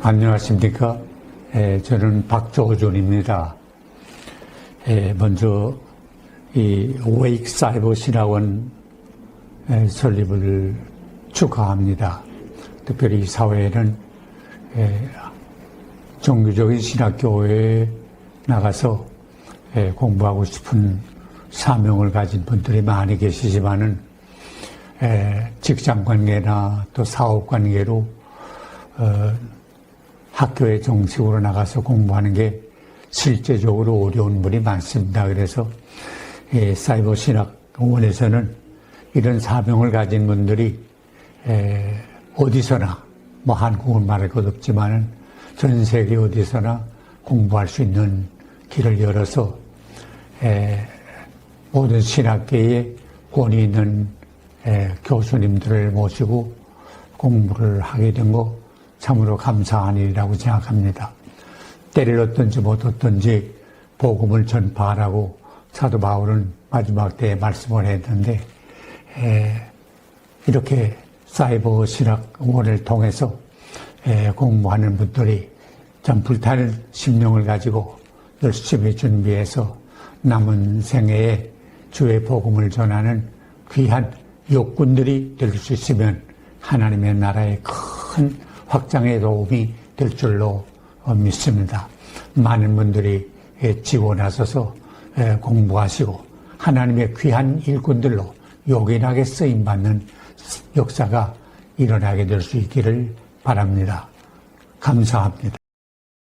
안녕하십니까. 에, 저는 박조준입니다. 에, 먼저 이 웨이크 사이버 신학원 에, 설립을 축하합니다. 특별히 이 사회에는 에, 종교적인 신학교회에 나가서 에, 공부하고 싶은 사명을 가진 분들이 많이 계시지만은 에, 직장 관계나 또 사업 관계로 어, 학교에 정식으로 나가서 공부하는 게 실제적으로 어려운 분이 많습니다. 그래서 예, 사이버 신학원에서는 이런 사명을 가진 분들이 에, 어디서나 뭐 한국은 말할 것 없지만은 전 세계 어디서나 공부할 수 있는 길을 열어서 에, 모든 신학계에 권위 있는 에, 교수님들을 모시고 공부를 하게 된 거 참으로 감사한 일이라고 생각합니다. 때를 얻든지 못 얻든지 복음을 전파하라고 사도 바울은 마지막 때에 말씀을 했는데 에, 이렇게 사이버 신학원을 통해서 에, 공부하는 분들이 참 불타는 심령을 가지고 열심히 준비해서 남은 생애에 주의 복음을 전하는 귀한 욕군들이 될 수 있으면 하나님의 나라의 큰 확장에 도움이 될 줄로 어, 믿습니다. 많은 분들이 예, 나서서 예, 공부하시고 하나님의 귀한 일꾼들로 요긴하게 쓰임받는 역사가 일어나게 될 수 있기를 바랍니다. 감사합니다.